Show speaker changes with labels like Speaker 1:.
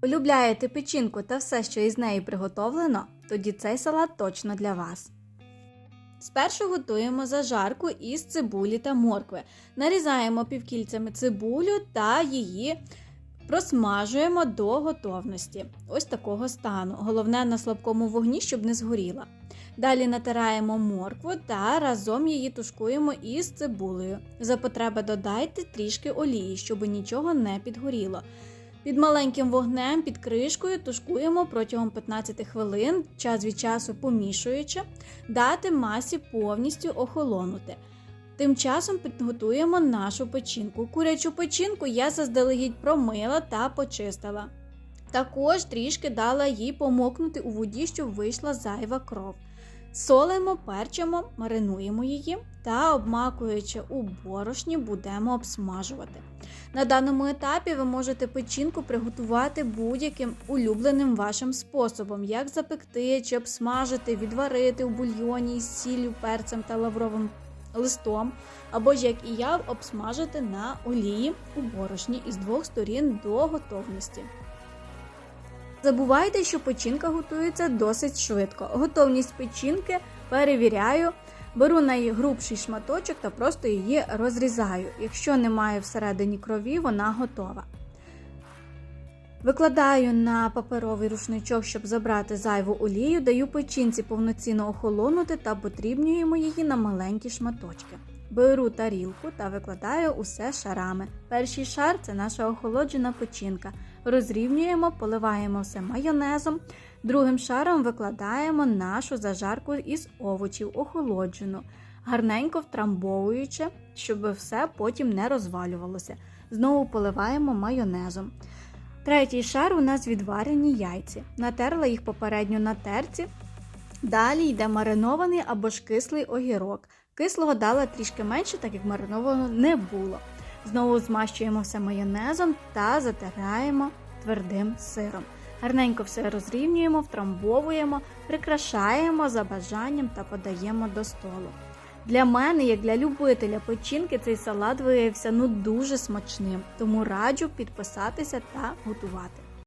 Speaker 1: Полюбляєте печінку та все, що із неї приготовлено, тоді цей салат точно для вас. Спершу готуємо зажарку із цибулі та моркви. Нарізаємо півкільцями цибулю та її просмажуємо до готовності. Ось такого стану. Головне на слабкому вогні, щоб не згоріла. Далі натираємо моркву та разом її тушкуємо із цибулею. За потреби додайте трішки олії, щоб нічого не підгоріло. Під маленьким вогнем під кришкою тушкуємо протягом 15 хвилин, час від часу помішуючи, дати масі повністю охолонути. Тим часом підготуємо нашу печінку. Курячу печінку я заздалегідь промила та почистила. Також трішки дала їй помокнути у воді, щоб вийшла зайва кров. Солимо, перчимо, маринуємо її та, обмакуючи у борошні, будемо обсмажувати. На даному етапі ви можете печінку приготувати будь-яким улюбленим вашим способом, як запекти чи обсмажити, відварити у бульйоні із сіллю, перцем та лавровим листом, або як і я, обсмажити на олії у борошні із двох сторін до готовності. Забувайте, що печінка готується досить швидко. Готовність печінки перевіряю, беру найгрубший шматочок та просто її розрізаю. Якщо немає всередині крові, вона готова. Викладаю на паперовий рушничок, щоб забрати зайву олію, даю печінці повноцінно охолонути та потрібнюємо її на маленькі шматочки. Беру тарілку та викладаю усе шарами. Перший шар це наша охолоджена печінка. Розрівнюємо, поливаємо все майонезом. Другим шаром викладаємо нашу зажарку із овочів, охолоджену, гарненько втрамбовуючи, щоб все потім не розвалювалося. Знову поливаємо майонезом. Третій шар у нас відварені яйці. Натерла їх попередньо на терці. Далі йде маринований або ж кислий огірок. Кислого дала трішки менше, так як маринованого не було. Знову змащуємо все майонезом та затираємо твердим сиром. Гарненько все розрівнюємо, втрамбовуємо, прикрашаємо за бажанням та подаємо до столу. Для мене, як для любителя печінки, цей салат виявився ну дуже смачним, тому раджу підписатися та готувати.